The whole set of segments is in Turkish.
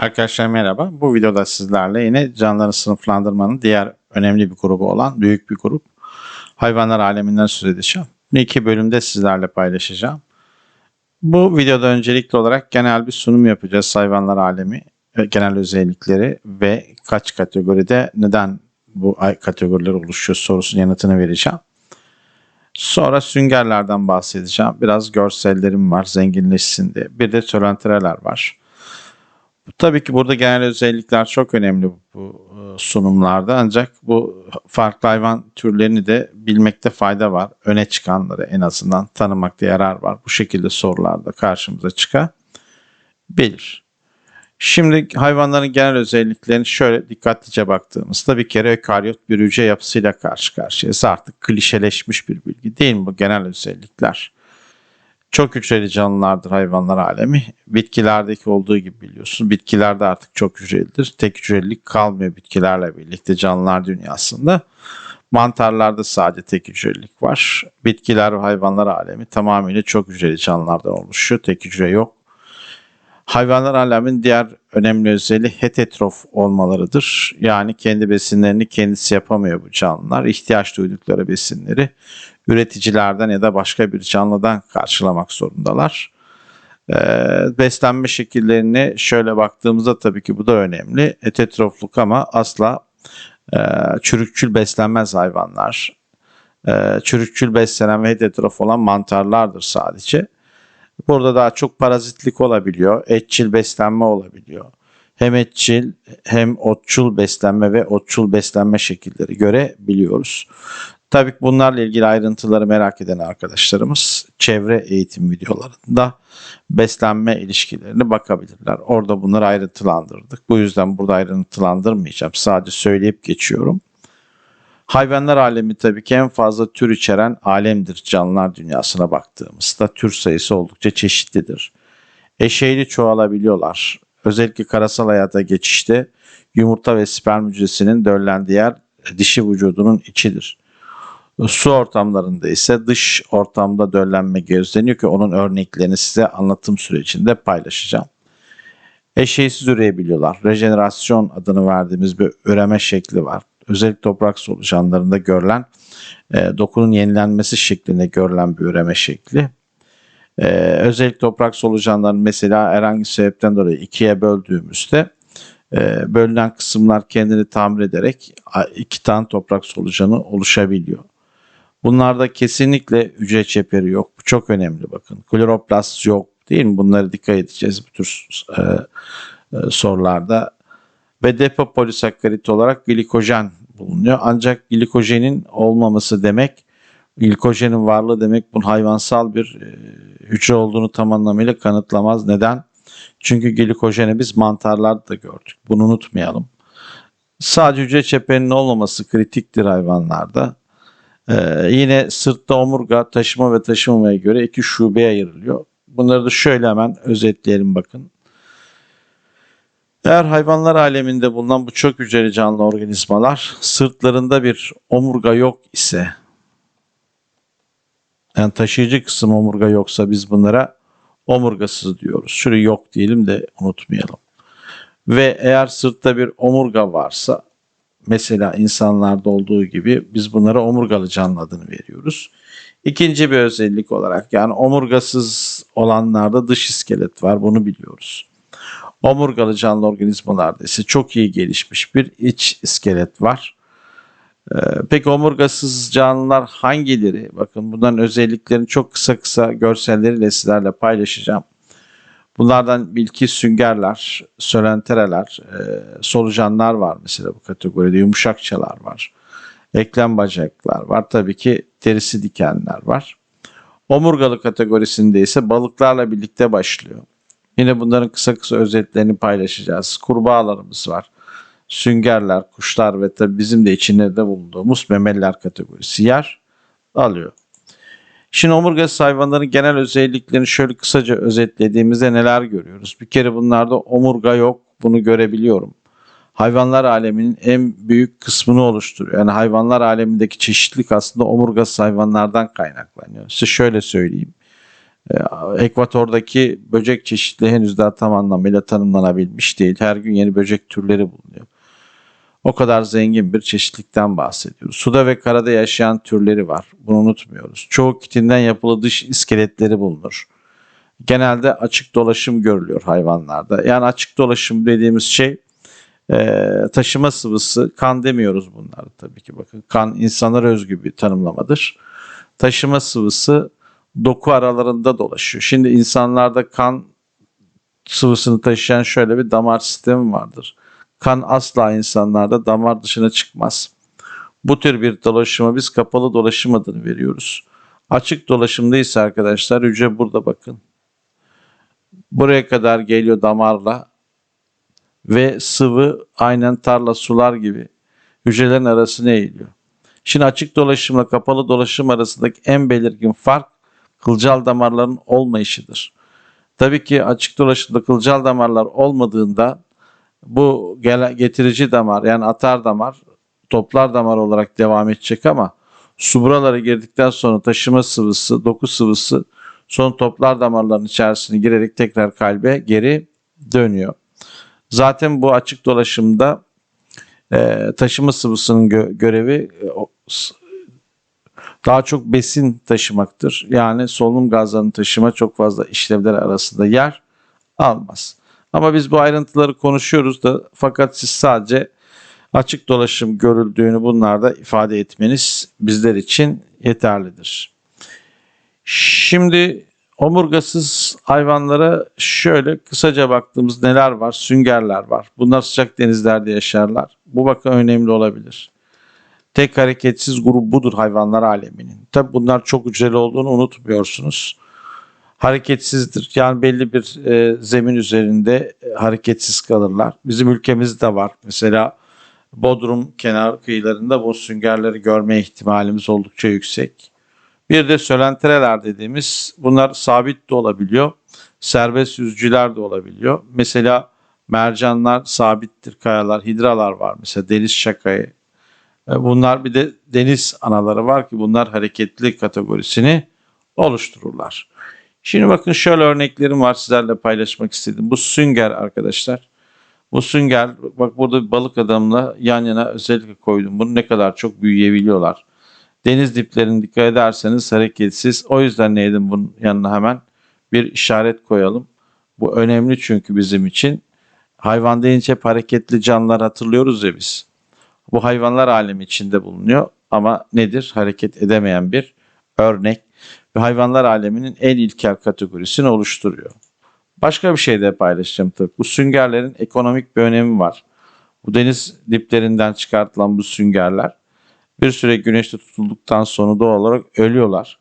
Arkadaşlar merhaba. Bu videoda sizlerle yine canlıları sınıflandırmanın diğer önemli bir grubu olan büyük bir grup hayvanlar aleminden söz edeceğim. Bunu iki bölümde sizlerle paylaşacağım. Bu videoda öncelikli olarak genel bir sunum yapacağız hayvanlar alemi, genel özellikleri ve kaç kategoride neden bu kategoriler oluşuyor sorusunun yanıtını vereceğim. Sonra süngerlerden bahsedeceğim. Biraz görsellerim var zenginleşsin diye. Bir de törentereler var. Tabii ki burada genel özellikler çok önemli bu e, sunumlarda ancak bu farklı hayvan türlerini de bilmekte fayda var. Öne çıkanları en azından tanımakta yarar var. Bu şekilde sorularda karşımıza çıkabilir. Şimdi hayvanların genel özelliklerini şöyle dikkatlice baktığımızda bir kere ökaryot bir hücre yapısıyla karşı karşıyayız. Artık klişeleşmiş bir bilgi değil mi bu genel özellikler? Çok hücreli canlılardır hayvanlar alemi. Bitkilerdeki olduğu gibi biliyorsun. Bitkilerde artık çok hücrelidir. Tek hücrelilik kalmıyor bitkilerle birlikte canlılar dünyasında. Mantarlarda sadece tek hücrelilik var. Bitkiler ve hayvanlar alemi tamamıyla çok hücreli canlılardan oluşuyor. Tek hücre yok. Hayvanlar alemin diğer önemli özelliği heterotrof olmalarıdır. Yani kendi besinlerini kendisi yapamıyor bu canlılar. İhtiyaç duydukları besinleri üreticilerden ya da başka bir canlıdan karşılamak zorundalar. Ee, beslenme şekillerini şöyle baktığımızda tabii ki bu da önemli. Heterotrofluk ama asla e, çürükçül beslenmez hayvanlar. E, çürükçül beslenen ve heterotrof olan mantarlardır sadece. Burada daha çok parazitlik olabiliyor. Etçil beslenme olabiliyor. Hem etçil hem otçul beslenme ve otçul beslenme şekilleri görebiliyoruz. Tabii bunlarla ilgili ayrıntıları merak eden arkadaşlarımız çevre eğitim videolarında beslenme ilişkilerine bakabilirler. Orada bunları ayrıntılandırdık. Bu yüzden burada ayrıntılandırmayacağım. Sadece söyleyip geçiyorum. Hayvanlar alemi tabii ki en fazla tür içeren alemdir canlılar dünyasına baktığımızda. Tür sayısı oldukça çeşitlidir. Eşeğli çoğalabiliyorlar. Özellikle karasal hayata geçişte yumurta ve sperm hücresinin döllendiği yer dişi vücudunun içidir. Su ortamlarında ise dış ortamda döllenme gözleniyor ki onun örneklerini size anlatım sürecinde paylaşacağım. Eşeğsiz üreyebiliyorlar. Rejenerasyon adını verdiğimiz bir üreme şekli var. Özellikle toprak solucanlarında görülen e, dokunun yenilenmesi şeklinde görülen bir üreme şekli. E, özellikle toprak solucanlarını mesela herhangi bir sebepten dolayı ikiye böldüğümüzde e, bölünen kısımlar kendini tamir ederek iki tane toprak solucanı oluşabiliyor. Bunlarda kesinlikle hücre çeperi yok. Bu çok önemli bakın. Kloroplast yok değil mi? Bunları dikkat edeceğiz bu tür e, e, sorularda. Ve depo polisakkarit olarak glikojen bulunuyor. Ancak glikojenin olmaması demek, glikojenin varlığı demek bunun hayvansal bir e, hücre olduğunu tam anlamıyla kanıtlamaz. Neden? Çünkü glikojeni biz mantarlarda da gördük. Bunu unutmayalım. Sadece hücre çeperinin olmaması kritiktir hayvanlarda. Ee, yine sırtta omurga taşıma ve taşımamaya göre iki şubeye ayrılıyor. Bunları da şöyle hemen özetleyelim bakın. Eğer hayvanlar aleminde bulunan bu çok hücreli canlı organizmalar sırtlarında bir omurga yok ise yani taşıyıcı kısım omurga yoksa biz bunlara omurgasız diyoruz. Şurayı yok diyelim de unutmayalım. Ve eğer sırtta bir omurga varsa mesela insanlarda olduğu gibi biz bunlara omurgalı canlı adını veriyoruz. İkinci bir özellik olarak yani omurgasız olanlarda dış iskelet var bunu biliyoruz. Omurgalı canlı organizmalarda ise çok iyi gelişmiş bir iç iskelet var. Ee, peki omurgasız canlılar hangileri? Bakın bunların özelliklerini çok kısa kısa görselleriyle sizlerle paylaşacağım. Bunlardan bilki süngerler, sölentereler, e, solucanlar var mesela bu kategoride. Yumuşakçalar var. Eklem bacaklar var. Tabii ki derisi dikenler var. Omurgalı kategorisinde ise balıklarla birlikte başlıyor. Yine bunların kısa kısa özetlerini paylaşacağız. Kurbağalarımız var. Süngerler, kuşlar ve tabii bizim de içinde de bulunduğumuz memeliler kategorisi yer alıyor. Şimdi omurgasız hayvanların genel özelliklerini şöyle kısaca özetlediğimizde neler görüyoruz? Bir kere bunlarda omurga yok. Bunu görebiliyorum. Hayvanlar aleminin en büyük kısmını oluşturuyor. Yani hayvanlar alemindeki çeşitlilik aslında omurgasız hayvanlardan kaynaklanıyor. Size şöyle söyleyeyim. E, Ekvatordaki böcek çeşitliliği henüz daha tam anlamıyla tanımlanabilmiş değil. Her gün yeni böcek türleri bulunuyor. O kadar zengin bir çeşitlikten bahsediyoruz. Suda ve karada yaşayan türleri var. Bunu unutmuyoruz. Çoğu kitinden yapılı dış iskeletleri bulunur. Genelde açık dolaşım görülüyor hayvanlarda. Yani açık dolaşım dediğimiz şey e, taşıma sıvısı, kan demiyoruz bunları tabii ki. Bakın kan insanlara özgü bir tanımlamadır. Taşıma sıvısı doku aralarında dolaşıyor. Şimdi insanlarda kan sıvısını taşıyan şöyle bir damar sistemi vardır. Kan asla insanlarda damar dışına çıkmaz. Bu tür bir dolaşıma biz kapalı dolaşım adını veriyoruz. Açık dolaşımda ise arkadaşlar hücre burada bakın. Buraya kadar geliyor damarla ve sıvı aynen tarla sular gibi hücrelerin arasına eğiliyor. Şimdi açık dolaşımla kapalı dolaşım arasındaki en belirgin fark kılcal damarların olmayışıdır. Tabii ki açık dolaşımda kılcal damarlar olmadığında bu getirici damar yani atar damar toplar damar olarak devam edecek ama su buralara girdikten sonra taşıma sıvısı, doku sıvısı son toplar damarların içerisine girerek tekrar kalbe geri dönüyor. Zaten bu açık dolaşımda e, taşıma sıvısının gö- görevi e, daha çok besin taşımaktır. Yani solunum gazlarını taşıma çok fazla işlevler arasında yer almaz. Ama biz bu ayrıntıları konuşuyoruz da fakat siz sadece açık dolaşım görüldüğünü bunlarda ifade etmeniz bizler için yeterlidir. Şimdi omurgasız hayvanlara şöyle kısaca baktığımız neler var? Süngerler var. Bunlar sıcak denizlerde yaşarlar. Bu bakın önemli olabilir. Tek hareketsiz grup budur hayvanlar aleminin. Tabi bunlar çok hücreli olduğunu unutmuyorsunuz. Hareketsizdir. Yani belli bir e, zemin üzerinde e, hareketsiz kalırlar. Bizim ülkemizde var. Mesela Bodrum kenar kıyılarında bu süngerleri görme ihtimalimiz oldukça yüksek. Bir de sölentereler dediğimiz bunlar sabit de olabiliyor. Serbest yüzücüler de olabiliyor. Mesela mercanlar sabittir kayalar, hidralar var. Mesela deniz şakayı. E, Bunlar bir de deniz anaları var ki bunlar hareketli kategorisini oluştururlar. Şimdi bakın şöyle örneklerim var sizlerle paylaşmak istedim. Bu sünger arkadaşlar. Bu sünger bak burada bir balık adamla yan yana özellikle koydum. Bunu ne kadar çok büyüyebiliyorlar. Deniz diplerine dikkat ederseniz hareketsiz. O yüzden neydim bunun yanına hemen bir işaret koyalım. Bu önemli çünkü bizim için. Hayvan deyince hep hareketli canlılar hatırlıyoruz ya biz. Bu hayvanlar alemi içinde bulunuyor ama nedir? Hareket edemeyen bir örnek ve hayvanlar aleminin en ilkel kategorisini oluşturuyor. Başka bir şey de paylaşacağım tabii. Bu süngerlerin ekonomik bir önemi var. Bu deniz diplerinden çıkartılan bu süngerler bir süre güneşte tutulduktan sonra doğal olarak ölüyorlar.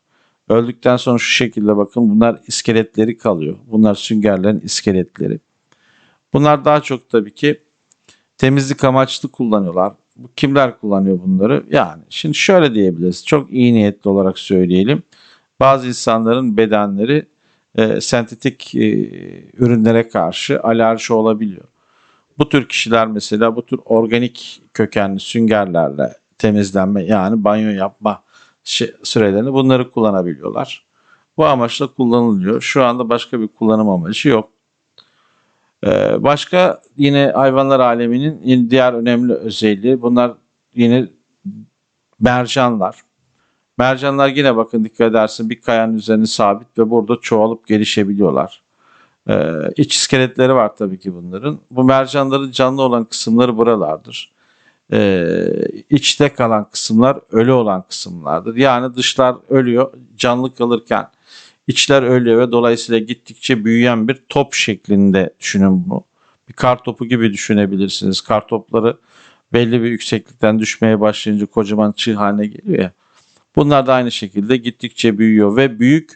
Öldükten sonra şu şekilde bakın bunlar iskeletleri kalıyor. Bunlar süngerlerin iskeletleri. Bunlar daha çok tabii ki temizlik amaçlı kullanıyorlar. Bu kimler kullanıyor bunları? Yani şimdi şöyle diyebiliriz. Çok iyi niyetli olarak söyleyelim. Bazı insanların bedenleri e, sentetik e, ürünlere karşı alerji olabiliyor. Bu tür kişiler mesela bu tür organik kökenli süngerlerle temizlenme yani banyo yapma sürelerini bunları kullanabiliyorlar. Bu amaçla kullanılıyor. Şu anda başka bir kullanım amacı yok. Ee, başka yine hayvanlar aleminin diğer önemli özelliği bunlar yine mercanlar. Mercanlar yine bakın dikkat edersin bir kayanın üzerine sabit ve burada çoğalıp gelişebiliyorlar. Ee, iç iskeletleri var tabii ki bunların. Bu mercanların canlı olan kısımları buralardır. Ee, içte kalan kısımlar ölü olan kısımlardır. Yani dışlar ölüyor, canlı kalırken içler ölüyor ve dolayısıyla gittikçe büyüyen bir top şeklinde düşünün bunu. Bir kar topu gibi düşünebilirsiniz. Kar topları belli bir yükseklikten düşmeye başlayınca kocaman çığ haline geliyor ya. Bunlar da aynı şekilde gittikçe büyüyor ve büyük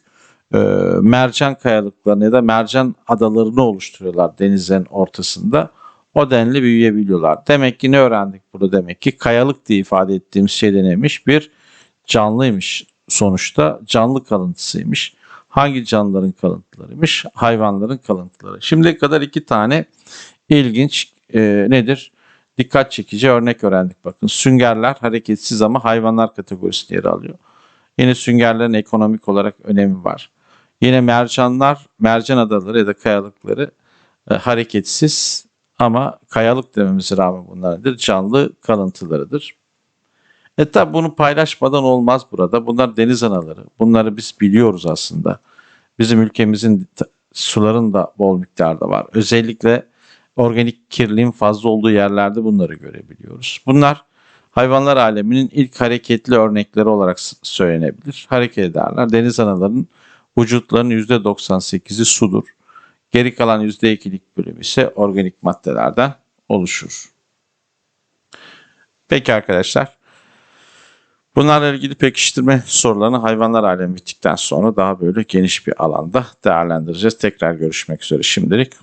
e, mercan kayalıklarını ya da mercan adalarını oluşturuyorlar denizlerin ortasında. O denli büyüyebiliyorlar. Demek ki ne öğrendik burada demek ki kayalık diye ifade ettiğimiz şey de neymiş? Bir canlıymış sonuçta canlı kalıntısıymış. Hangi canlıların kalıntılarıymış? Hayvanların kalıntıları. Şimdiye kadar iki tane ilginç e, nedir? Dikkat çekici örnek öğrendik bakın. Süngerler hareketsiz ama hayvanlar kategorisinde yer alıyor. Yine süngerlerin ekonomik olarak önemi var. Yine mercanlar, mercan adaları ya da kayalıkları e, hareketsiz ama kayalık dememize rağmen bunlar nedir? Canlı kalıntılarıdır. E tabi bunu paylaşmadan olmaz burada. Bunlar deniz anaları. Bunları biz biliyoruz aslında. Bizim ülkemizin suların da bol miktarda var. Özellikle organik kirliliğin fazla olduğu yerlerde bunları görebiliyoruz. Bunlar hayvanlar aleminin ilk hareketli örnekleri olarak söylenebilir. Hareket ederler. Deniz analarının vücutlarının %98'i sudur. Geri kalan %2'lik bölümü ise organik maddelerden oluşur. Peki arkadaşlar. Bunlarla ilgili pekiştirme sorularını hayvanlar alemi bittikten sonra daha böyle geniş bir alanda değerlendireceğiz. Tekrar görüşmek üzere şimdilik.